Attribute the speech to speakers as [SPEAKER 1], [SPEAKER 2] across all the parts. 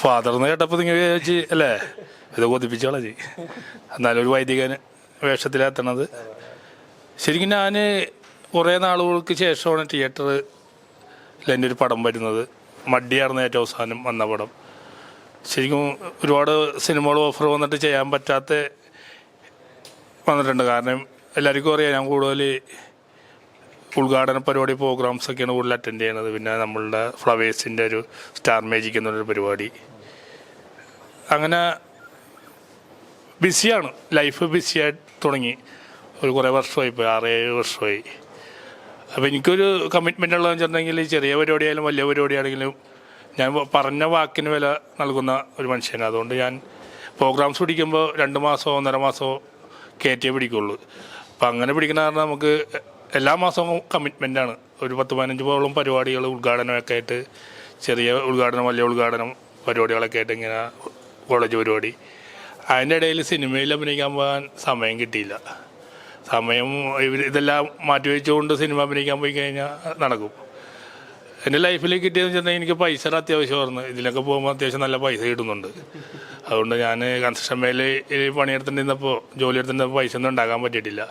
[SPEAKER 1] Father എന്ന് കേട്ടപ്പോൾ നിങ്ങൾ വിചാരിച്ച് അല്ലേ? ഇത് കൊതിപ്പിച്ചോളാം ചെയ് എന്നാലും ഒരു വൈദികന് വേഷത്തിലെത്തണത്. ശരിക്കും ഞാൻ കുറേ നാളുകൾക്ക് ശേഷമാണ് തിയേറ്ററിൽ എന്റെ ഒരു പടം വരുന്നത്. മടിയായിരുന്നു ഏറ്റവും അവസാനം വന്ന പടം. ശരിക്കും ഒരുപാട് സിനിമകൾ ഓഫർ വന്നിട്ട് ചെയ്യാൻ പറ്റാത്ത വന്നിട്ടുണ്ട്. കാരണം എല്ലാവർക്കും അറിയാം ഞാൻ കൂടുതൽ ഉദ്ഘാടന പരിപാടി പ്രോഗ്രാംസ് ഒക്കെയാണ് കൂടുതൽ അറ്റൻഡ് ചെയ്യുന്നത്. പിന്നെ നമ്മളുടെ ഫ്ലവേഴ്സിന്റെ ഒരു സ്റ്റാർ മേജിക് എന്നുള്ളൊരു പരിപാടി. അങ്ങനെ ബിസിയാണ് ലൈഫ് ബിസിയായി തുടങ്ങി. ഒരു കുറേ വർഷമായി ഇപ്പോൾ ആറ് ഏഴ് വർഷമായി. അപ്പോൾ എനിക്കൊരു കമ്മിറ്റ്മെന്റ് ഉള്ളതെന്ന് വെച്ചിട്ടുണ്ടെങ്കിൽ ചെറിയ പരിപാടിയായാലും വലിയ പരിപാടിയാണെങ്കിലും ഞാൻ പറഞ്ഞ വാക്കിന് വില നൽകുന്ന ഒരു മനുഷ്യനാണ്. അതുകൊണ്ട് ഞാൻ പ്രോഗ്രാംസ് പിടിക്കുമ്പോൾ രണ്ട് മാസമോ ഒന്നര മാസമോ കയറ്റിയേ പിടിക്കുള്ളൂ. അപ്പം അങ്ങനെ പിടിക്കുന്ന കാരണം നമുക്ക് എല്ലാ മാസവും കമ്മിറ്റ്മെന്റാണ് ഒരു പത്ത് പതിനഞ്ച് പോളം പരിപാടികൾ ഉദ്ഘാടനമൊക്കെ ആയിട്ട് ചെറിയ ഉദ്ഘാടനം വലിയ ഉദ്ഘാടനം പരിപാടികളൊക്കെ ആയിട്ട് ഇങ്ങനെ കോളേജ് പരിപാടി. അതിന്റെ ഇടയിൽ സിനിമയിൽ അഭിനയിക്കാൻ പോകാൻ സമയം കിട്ടിയില്ല. സമയം ഇവർ ഇതെല്ലാം മാറ്റി വെച്ചുകൊണ്ട് സിനിമ അഭിനയിക്കാൻ പോയി കഴിഞ്ഞാൽ നടക്കും. എന്റെ ലൈഫിൽ കിട്ടിയതെന്ന് വെച്ചിട്ടുണ്ടെങ്കിൽ എനിക്ക് പൈസയുടെ അത്യാവശ്യമായിരുന്നു. ഇതിലൊക്കെ പോകുമ്പോൾ അത്യാവശ്യം നല്ല പൈസ കിട്ടുന്നുണ്ട്. അതുകൊണ്ട് ഞാൻ കൺസ്ട്രക്ഷൻ മേലെ പണിയെടുത്തിട്ടുണ്ടിരുന്നപ്പോൾ ജോലി എടുത്തിട്ടുണ്ടപ്പോൾ പൈസ ഒന്നും ഉണ്ടാക്കാൻ പറ്റിയിട്ടില്ല.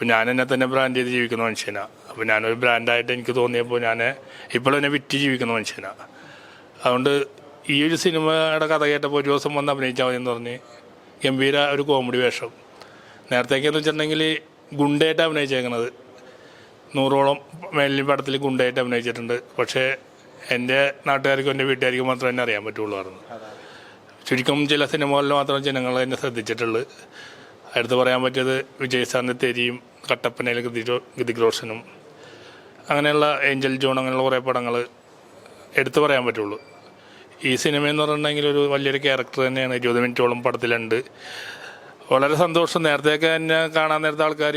[SPEAKER 1] അപ്പോൾ ഞാൻ എന്നെ തന്നെ ബ്രാൻഡ് ചെയ്ത് ജീവിക്കുന്ന മനുഷ്യനാണ് അപ്പോൾ ഞാനൊരു ബ്രാൻഡായിട്ട് എനിക്ക് തോന്നിയപ്പോൾ ഞാൻ ഇപ്പോഴും എന്നെ വിറ്റ് ജീവിക്കുന്ന മനുഷ്യനാണ് അതുകൊണ്ട് ഈ ഒരു സിനിമയുടെ കഥ കേട്ടപ്പോൾ ഒരു ദിവസം വന്ന് അഭിനയിച്ചാൽ മതി എന്ന് പറഞ്ഞ് ഗംഭീര ഒരു കോമഡി വേഷം. നേരത്തേക്കെന്ന് വെച്ചിട്ടുണ്ടെങ്കിൽ ഗുണ്ടയായിട്ട് അഭിനയിച്ചേക്കണത്. നൂറോളം മേലിൽ പടത്തിൽ ഗുണ്ടയായിട്ട് അഭിനയിച്ചിട്ടുണ്ട്. പക്ഷേ എന്റെ നാട്ടുകാർക്കും എന്റെ വീട്ടുകാർക്കും മാത്രമേ എന്നെ അറിയാൻ പറ്റുള്ളൂ ചുരുക്കം ചില സിനിമകളിൽ മാത്രം ജനങ്ങൾ എന്നെ ശ്രദ്ധിച്ചിട്ടുള്ളൂ. അടുത്ത് പറയാൻ പറ്റിയത് വിജയ് സാറിന്റെ കട്ടപ്പനയിൽ ഗതിക് റോഷനും അങ്ങനെയുള്ള ഏഞ്ചൽ ജോൺ അങ്ങനെയുള്ള കുറേ പടങ്ങൾ എടുത്തു പറയാൻ പറ്റുള്ളൂ. ഈ സിനിമ എന്ന് പറഞ്ഞിട്ടുണ്ടെങ്കിൽ ഒരു വലിയൊരു ക്യാരക്ടർ തന്നെയാണ്. ഇരുപത് മിനിറ്റോളം പടത്തിലുണ്ട്. വളരെ സന്തോഷം. നേരത്തെയൊക്കെ എന്നെ കാണാൻ നേരത്തെ ആൾക്കാർ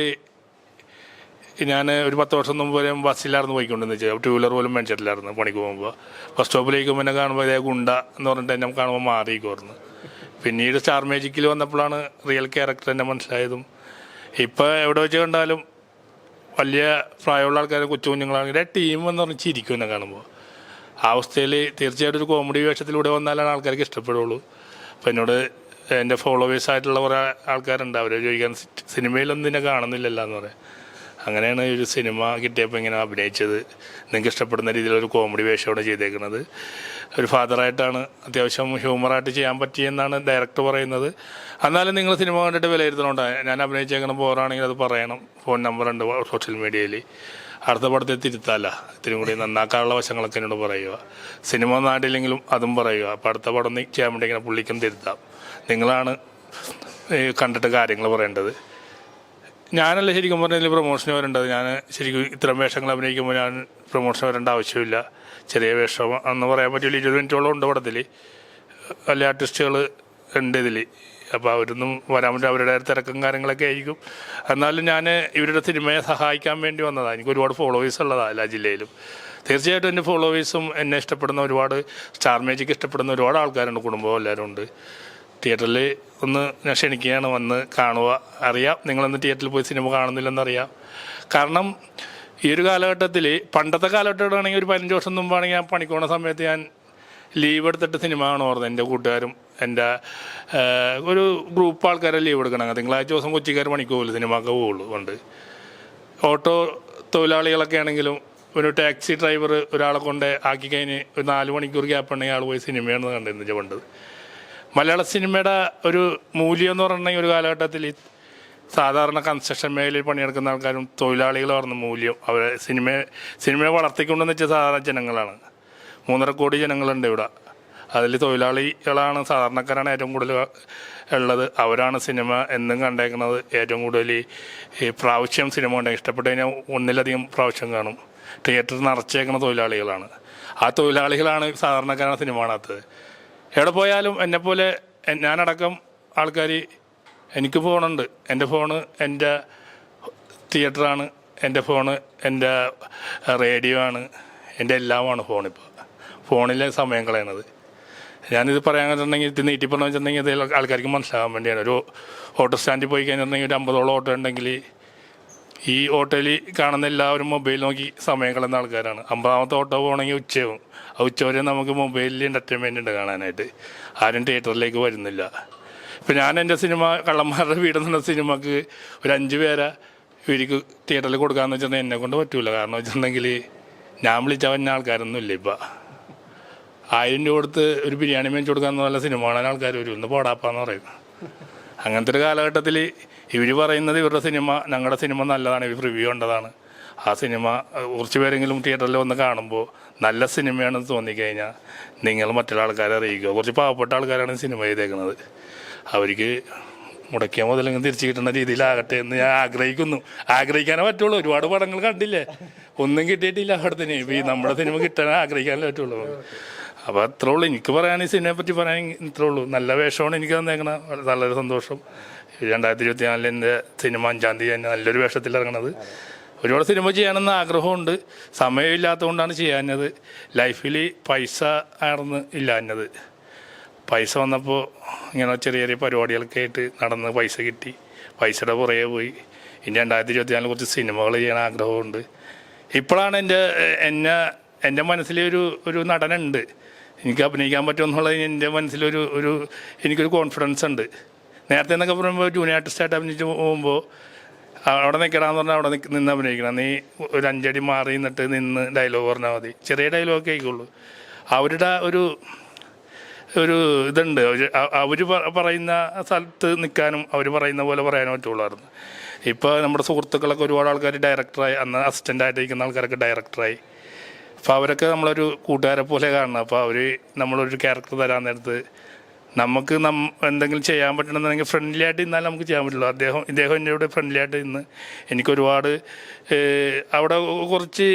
[SPEAKER 1] ഞാൻ ഒരു പത്ത് വർഷം മുമ്പ് വരെ ബസ്സിലായിരുന്നു പോയിക്കൊണ്ടെന്ന് വെച്ചാൽ ടൂ വീലർ പോലും മേടിച്ചിട്ടില്ലായിരുന്നു പണിക്ക് പോകുമ്പോൾ. ബസ് സ്റ്റോപ്പിലേക്ക് എന്നെ കാണുമ്പോൾ ഇതേ ഗുണ്ട എന്ന് പറഞ്ഞിട്ട് എന്നെ കാണുമ്പോൾ മാറിയിരിക്കുമായിരുന്നു പിന്നീട് സ്റ്റാർ മേജിക്കിൽ വന്നപ്പോഴാണ് റിയൽ ക്യാരക്ടർ തന്നെ മനസ്സിലായതും. ഇപ്പോൾ എവിടെ വെച്ച് കണ്ടാലും വലിയ പ്രായമുള്ള ആൾക്കാരെ കൊച്ചു കുഞ്ഞുങ്ങളാണെങ്കിൽ ആ ടീം എന്ന് പറഞ്ഞ് ചിരിക്കും എന്നെ കാണുമ്പോൾ ആ അവസ്ഥയിൽ തീർച്ചയായിട്ടും ഒരു കോമഡി വേഷത്തിലൂടെ വന്നാലാണ് ആൾക്കാർക്ക് ഇഷ്ടപ്പെടുള്ളൂ. അപ്പം എന്നോട് എന്റെ ഫോളോവേഴ്സ് ആയിട്ടുള്ള കുറേ ആൾക്കാരുണ്ട്. അവരെ ചോദിക്കാൻ സിനിമയിലൊന്നും നിന്നെ കാണുന്നില്ലല്ലോ എന്ന് പറയാം. അങ്ങനെയാണ് ഒരു സിനിമ കിട്ടിയപ്പോൾ ഇങ്ങനെ അഭിനയിച്ചത്. നിങ്ങൾക്ക് ഇഷ്ടപ്പെടുന്ന രീതിയിൽ ഒരു കോമഡി വേഷമാണ് ചെയ്തേക്കുന്നത്. ഒരു ഫാദറായിട്ടാണ് അത്യാവശ്യം ഹ്യൂമറായിട്ട് ചെയ്യാൻ പറ്റിയെന്നാണ് ഡയറക്ടർ പറയുന്നത്. എന്നാലും നിങ്ങൾ സിനിമ കണ്ടിട്ട് വിലയിരുത്തണോണ്ട്? ഞാൻ അഭിനയിച്ചേക്കണം പോരാണെങ്കിൽ അത് പറയണം. ഫോൺ നമ്പർ ഉണ്ട് സോഷ്യൽ മീഡിയയിൽ അടുത്ത പടത്തിൽ തിരുത്താല്ല. ഇത്തിരി കൂടി നന്നാക്കാനുള്ള വശങ്ങളൊക്കെ എന്നോട് പറയുക. സിനിമ നാട്ടിലെങ്കിലും അതും പറയുക. അപ്പം അടുത്ത പടം ചെയ്യാൻ വേണ്ടി ഇങ്ങനെ പുള്ളിക്കും തിരുത്താം. നിങ്ങളാണ് കണ്ടിട്ട് കാര്യങ്ങൾ പറയേണ്ടത്. ഞാനല്ല ശരിക്കും പറഞ്ഞാൽ പ്രൊമോഷന് വരേണ്ടത്. ഞാൻ ശരിക്കും ഇത്തരം വേഷങ്ങൾ അഭിനയിക്കുമ്പോൾ ഞാൻ പ്രൊമോഷൻ വരേണ്ട ആവശ്യമില്ല. ചെറിയ വേഷം എന്ന് പറയാൻ പറ്റില്ല. ഇരുപത് മിനിറ്റോളം ഉണ്ട് പടത്തിൽ വലിയ ആർട്ടിസ്റ്റുകൾ ഉണ്ട് ഇതിൽ അപ്പോൾ അവരൊന്നും വരാൻ പറ്റും അവരുടെ തിരക്കും കാര്യങ്ങളൊക്കെ ആയിരിക്കും. എന്നാലും ഞാൻ ഇവരുടെ സിനിമയെ സഹായിക്കാൻ വേണ്ടി വന്നതാണ് എനിക്ക് ഒരുപാട് ഫോളോവേഴ്സ് ഉള്ളതാണ് എല്ലാ ജില്ലയിലും. തീർച്ചയായിട്ടും എന്റെ ഫോളോവേഴ്സും എന്നെ ഇഷ്ടപ്പെടുന്ന ഒരുപാട് സ്റ്റാർ മേജിക്ക് ഇഷ്ടപ്പെടുന്ന ഒരുപാട് ആൾക്കാരുണ്ട്. കുടുംബവും എല്ലാവരും ഉണ്ട്. തിയേറ്ററിൽ ഒന്ന് ഞാൻ ക്ഷണിക്കുകയാണ് വന്ന് കാണുക. അറിയാം നിങ്ങളൊന്ന് തിയേറ്ററിൽ പോയി സിനിമ കാണുന്നില്ലെന്നറിയാം. കാരണം ഈ ഒരു കാലഘട്ടത്തിൽ പണ്ടത്തെ കാലഘട്ടമാണെങ്കിൽ ഒരു പതിനഞ്ച് വർഷം മുമ്പാണെങ്കിൽ ഞാൻ പണിക്കോണ സമയത്ത് ഞാൻ ലീവ് എടുത്തിട്ട് സിനിമ കാണുമായിരുന്നു എന്റെ കൂട്ടുകാരും എന്റെ ഒരു ഗ്രൂപ്പ് ആൾക്കാരെ ലീവ് എടുക്കണം. തിങ്കളാഴ്ച ദിവസം കൊച്ചിക്കാർ പണിക്ക് പോകുള്ളൂ സിനിമക്ക് പോകുള്ളൂ കൊണ്ട് ഓട്ടോ തൊഴിലാളികളൊക്കെ ആണെങ്കിലും ഒരു ടാക്സി ഡ്രൈവർ ഒരാളെ കൊണ്ട് ആക്കി കഴിഞ്ഞ് ഒരു നാല് മണിക്കൂർ ഗ്യാപ്പ് ഉണ്ടെങ്കിൽ ആൾ പോയി സിനിമയാണ് കണ്ടിരുന്നത് പണ്ട്. മലയാള സിനിമയുടെ ഒരു മൂല്യം എന്ന് പറഞ്ഞിട്ടുണ്ടെങ്കിൽ ഒരു കാലഘട്ടത്തിൽ സാധാരണ കൺസ്ട്രക്ഷൻ മേഖലയിൽ പണിയെടുക്കുന്ന ആൾക്കാരും തൊഴിലാളികളും പറഞ്ഞ മൂല്യം. അവരെ സിനിമ സിനിമയെ വളർത്തിക്കൊണ്ടെന്ന് വെച്ചാൽ സാധാരണ ജനങ്ങളാണ്. മൂന്നര കോടി ജനങ്ങളുണ്ട് ഇവിടെ. അതിൽ തൊഴിലാളികളാണ് സാധാരണക്കാരാണ് ഏറ്റവും കൂടുതൽ ഉള്ളത്. അവരാണ് സിനിമ എന്നും കണ്ടേക്കുന്നത്. ഏറ്റവും കൂടുതൽ ഈ- പ്രാവശ്യം സിനിമ കണ്ടെങ്കിൽ ഇഷ്ടപ്പെട്ട് കഴിഞ്ഞാൽ ഒന്നിലധികം പ്രാവശ്യം കാണും. തിയേറ്ററിൽ നിറച്ചേക്കുന്ന തൊഴിലാളികളാണ്. ആ തൊഴിലാളികളാണ് സാധാരണക്കാരാണ് സിനിമ കാണാത്തത്. എവിടെ പോയാലും എന്നെപ്പോലെ പോലെ ഞാനടക്കം ആൾക്കാർ എനിക്ക് ഫോണുണ്ട്. എന്റെ ഫോണ് എന്റെ തിയേറ്ററാണ്. എന്റെ ഫോണ് എന്റെ റേഡിയോ ആണ് എന്റെ എല്ലാമാണ് ഫോണിപ്പോൾ ഫോണിലെ സമയം കളയണത്. ഞാനിത് പറയാൻ വെച്ചിട്ടുണ്ടെങ്കിൽ ഇത് നീട്ടി പറഞ്ഞു വെച്ചിട്ടുണ്ടെങ്കിൽ ഇത് ആൾക്കാർക്ക് മനസ്സിലാകാൻ വേണ്ടിയാണ്. ഒരു ഓട്ടോ സ്റ്റാൻഡിൽ പോയി കഴിഞ്ഞിട്ടുണ്ടെങ്കിൽ ഒരു അമ്പതോളം ഓട്ടോ ഉണ്ടെങ്കിൽ ഈ ഓട്ടോയിൽ കാണുന്ന എല്ലാവരും മൊബൈൽ നോക്കി സമയം കളയുന്ന ആൾക്കാരാണ്. അമ്പതാമത്തെ ഓട്ടോ പോകണമെങ്കിൽ ഉച്ചയാവും. ആ ഉച്ചവരെ നമുക്ക് മൊബൈലിൽ എന്റർടൈൻമെന്റ് ഉണ്ട് കാണാനായിട്ട്. ആരും തിയേറ്ററിലേക്ക് വരുന്നില്ല. ഇപ്പം ഞാൻ എന്റെ സിനിമ കള്ളന്മാരുടെ വീട് എന്ന സിനിമക്ക് ഒരു അഞ്ച് പേരെ ഇവർക്ക് തിയേറ്ററിൽ കൊടുക്കാമെന്ന് വെച്ചിട്ടുണ്ടെങ്കിൽ എന്നെ കൊണ്ട് പറ്റൂല. കാരണം വെച്ചിട്ടുണ്ടെങ്കിൽ ഞാൻ വിളിച്ച വന്ന ആൾക്കാരൊന്നും ഇല്ല ഇപ്പം. ആയിരം രൂപ കൊടുത്ത് ഒരു ബിരിയാണി മേടിച്ചു കൊടുക്കാമെന്ന് പറഞ്ഞ സിനിമ കാണാൻ ആൾക്കാർ വരും. ഒന്ന് പോടാപ്പാന്ന് പറയും. അങ്ങനത്തെ ഒരു കാലഘട്ടത്തിൽ ഇവർ പറയുന്നത് ഇവരുടെ സിനിമ ഞങ്ങളുടെ സിനിമ നല്ലതാണ് ഇവർ റിവ്യൂ കണ്ടതാണ്. ആ സിനിമ കുറച്ച് പേരെങ്കിലും തിയേറ്ററിൽ വന്ന് കാണുമ്പോൾ നല്ല സിനിമയാണെന്ന് തോന്നിക്കഴിഞ്ഞാൽ നിങ്ങൾ മറ്റുള്ള ആൾക്കാരെ അറിയിക്കുക. കുറച്ച് പാവപ്പെട്ട ആൾക്കാരാണ് സിനിമ ചെയ്തേക്കുന്നത് അവർക്ക് മുടക്കിയ മുതലെങ്കിൽ തിരിച്ചു കിട്ടുന്ന രീതിയിലാകട്ടെ എന്ന് ഞാൻ ആഗ്രഹിക്കുന്നു. ആഗ്രഹിക്കാനേ പറ്റുള്ളൂ. ഒരുപാട് പടങ്ങൾ കണ്ടില്ലേ? ഒന്നും കിട്ടിയിട്ടില്ല അവിടെ തന്നെ ഈ നമ്മുടെ സിനിമ കിട്ടാനേ ആഗ്രഹിക്കാനേ പറ്റുള്ളൂ. അപ്പോൾ അത്രേ ഉള്ളൂ. എനിക്ക് പറയാൻ ഈ സിനിമയെ പറ്റി പറയാൻ ഇത്രേ ഉള്ളൂ. നല്ല വേഷമാണ് എനിക്ക് തന്നേക്കണ. നല്ലൊരു സന്തോഷം. രണ്ടായിരത്തി ഇരുപത്തി നാലിൽ എന്റെ സിനിമ അഞ്ചാം തീയതി തന്നെ നല്ലൊരു വേഷത്തിൽ ഇറങ്ങണത്. ഒരുപാട് സിനിമ ചെയ്യാനെന്ന് ആഗ്രഹമുണ്ട്. സമയമില്ലാത്തതുകൊണ്ടാണ് ചെയ്യാഞ്ഞത്. ലൈഫിൽ പൈസ ആയിരുന്നു ഇല്ലാഞ്ഞത്. പൈസ വന്നപ്പോൾ ഇങ്ങനെ ചെറിയ ചെറിയ പരിപാടികളൊക്കെ ആയിട്ട് നടന്ന് പൈസ കിട്ടി. പൈസയുടെ പുറകെ പോയി. ഇനി രണ്ടായിരത്തി ഇരുപത്തി നാലിൽ കുറച്ച് സിനിമകൾ ചെയ്യാൻ ആഗ്രഹമുണ്ട്. ഇപ്പോഴാണ് എന്റെ എന്നെ എന്റെ മനസ്സിലൊരു ഒരു നടനുണ്ട്. എനിക്ക് അഭിനയിക്കാൻ പറ്റുമെന്നുള്ളത് എന്റെ മനസ്സിലൊരു ഒരു എനിക്കൊരു കോൺഫിഡൻസ് ഉണ്ട്. നേരത്തെ എന്നൊക്കെ പറയുമ്പോൾ ജൂനിയർ ആർട്ടിസ്റ്റായിട്ട് അഭിനയിച്ച് പോകുമ്പോൾ അവിടെ നിൽക്കണമെന്ന് പറഞ്ഞാൽ അവിടെ നിന്ന് അഭിനയിക്കണം. നീ ഒരു അഞ്ചടി മാറി നിന്നിട്ട് നിന്ന് ഡയലോഗ് പറഞ്ഞാൽ മതി. ചെറിയ ഡയലോഗ് ആയിക്കോളൂ അവരുടെ ഒരു ഒരു ഇതുണ്ട്. അവർ പറയുന്ന സ്ഥലത്ത് നിൽക്കാനും അവർ പറയുന്ന പോലെ പറയാനും പറ്റുള്ളായിരുന്നു. ഇപ്പോൾ നമ്മുടെ സുഹൃത്തുക്കളൊക്കെ ഒരുപാട് ആൾക്കാർ ഡയറക്ടറായി അന്ന് അസിസ്റ്റന്റായിട്ട് ഇരിക്കുന്ന ആൾക്കാരൊക്കെ ഡയറക്ടറായി അപ്പോൾ അവരൊക്കെ നമ്മളൊരു കൂട്ടുകാരെ പോലെ കാണണം. അപ്പോൾ അവർ നമ്മളൊരു ക്യാരക്ടർ തരാൻ നേരത്ത് നമുക്ക് നം എന്തെങ്കിലും ചെയ്യാൻ പറ്റണമെന്നുണ്ടെങ്കിൽ ഫ്രണ്ട്ലി ആയിട്ട് ഇന്നാലും നമുക്ക് ചെയ്യാൻ പറ്റുള്ളൂ. അദ്ദേഹം ഇദ്ദേഹം കൂടെ ഫ്രണ്ട്ലി ആയിട്ട് ഇന്ന് എനിക്കൊരുപാട് അവിടെ കുറച്ച്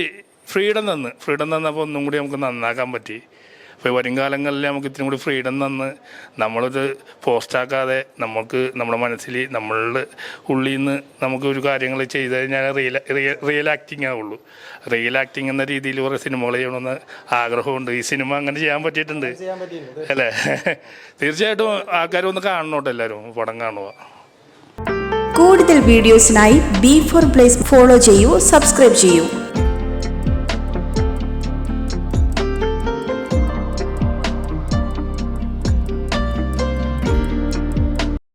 [SPEAKER 1] ഫ്രീഡം തന്ന്. ഫ്രീഡം തന്നപ്പോൾ ഒന്നും കൂടി നമുക്ക് നന്നാക്കാൻ പറ്റി. അപ്പോൾ വരും കാലങ്ങളിൽ നമുക്ക് ഇത്തിരി കൂടി ഫ്രീഡം തന്ന് നമ്മളൊരു പോസ്റ്റാക്കാതെ നമുക്ക് നമ്മുടെ മനസ്സിൽ നമ്മളുടെ ഉള്ളിൽ നിന്ന് നമുക്ക് ഒരു കാര്യങ്ങൾ ചെയ്ത് കഴിഞ്ഞാൽ റിയൽ റിയൽ റിയൽ ആക്ടിങ് ആവുള്ളൂ. റിയൽ ആക്ടിങ് എന്ന രീതിയിൽ കുറേ സിനിമകൾ ചെയ്യണമെന്ന് ആഗ്രഹമുണ്ട്. ഈ സിനിമ അങ്ങനെ
[SPEAKER 2] ചെയ്യാൻ പറ്റിയിട്ടുണ്ട്.
[SPEAKER 1] അല്ലേ? തീർച്ചയായിട്ടും ആൾക്കാർ ഒന്ന് കാണണോട്ടോ എല്ലാവരും പടം കാണുക.
[SPEAKER 3] കൂടുതൽ വീഡിയോസിനായി ബി ഫോർ പ്ലേസ് ഫോളോ ചെയ്യൂ സബ്സ്ക്രൈബ് ചെയ്യൂ.